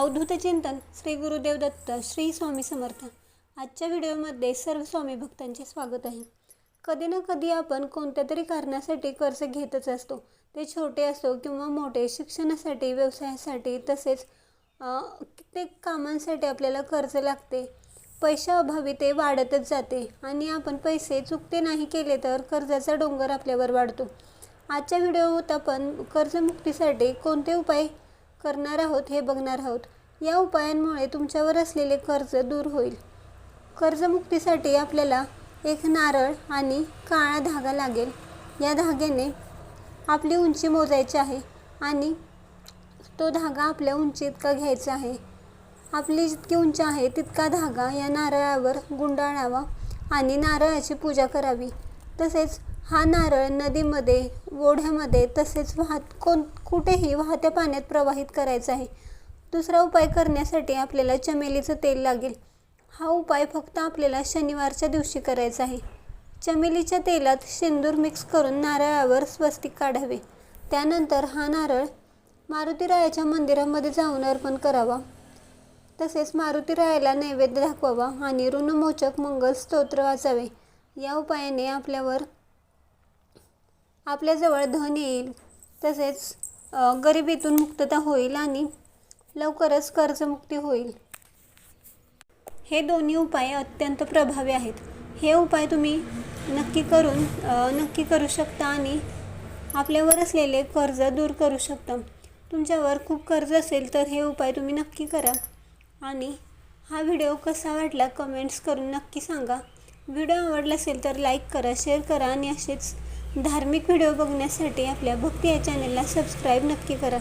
अवधूत चिंतन श्री गुरुदेव दत्त श्री स्वामी समर्थ. आजच्या व्हिडिओमध्ये सर्व स्वामी भक्तांचे स्वागत आहे. कधी ना कधी आपण कोणत्या तरी कारणासाठी कर्ज घेतच असतो. ते छोटे असो किंवा मोठे शिक्षणासाठी व्यवसायासाठी तसेच कित्येक कामांसाठी आपल्याला कर्ज लागते. पैशाअभावी ते वाढतच जाते आणि आपण पैसे चुकते नाही केले तर कर्जाचा डोंगर आपल्यावर वाढतो. आजच्या व्हिडिओत आपण कर्जमुक्तीसाठी कोणते उपाय करणार आहोत हे बघणार आहोत. या उपायांमुळे तुमच्यावर असलेले कर्ज दूर होईल. कर्जमुक्तीसाठी आपल्याला एक नारळ आणि काळा धागा लागेल. या धाग्याने आपली उंची मोजायची आहे आणि तो धागा आपल्या उंची इतका घ्यायचा आहे? आपली जितकी उंची आहे तितका धागा या नारळावर गुंडाळावा आणि नारळाची पूजा करावी. तसेच हा नारळ नदीमध्ये ओढ्यामध्ये तसेच वाहत कोण कुठेही वाहत्या पाण्यात प्रवाहित करायचा आहे. दुसरा उपाय करण्यासाठी आपल्याला चमेलीचं तेल लागेल. हा उपाय फक्त आपल्याला शनिवारच्या दिवशी करायचा आहे. चमेलीच्या तेलात शेंदूर मिक्स करून नारळावर स्वस्तिक काढावे. त्यानंतर हा नारळ मारुतीरायाच्या मंदिरामध्ये जाऊन अर्पण करावा. तसेच मारुतीरायाला नैवेद्य दाखवावा आणि ऋणमोचक मंगल स्तोत्र वाचावे. या उपायाने आपल्यावर आपल्याजवळ धन येईल तसेच गरिबीतून मुक्तता होईल आणि लवकरच कर्जमुक्ती होईल. हे दोन्ही उपाय अत्यंत प्रभावी आहेत. हे उपाय तुम्ही नक्की करून नक्की करू शकता आणि आपल्यावर असलेले कर्ज दूर करू शकता. तुमच्यावर खूप कर्ज असेल तर हे उपाय तुम्ही नक्की करा. आणि हा व्हिडिओ कसा वाटला कमेंट्स करून नक्की सांगा. व्हिडिओ आवडला असेल तर लाईक करा शेअर करा आणि असेच धार्मिक व्हिडिओ बघण्यासाठी आपल्या भक्ती या चॅनलला सबस्क्राईब नक्की करा.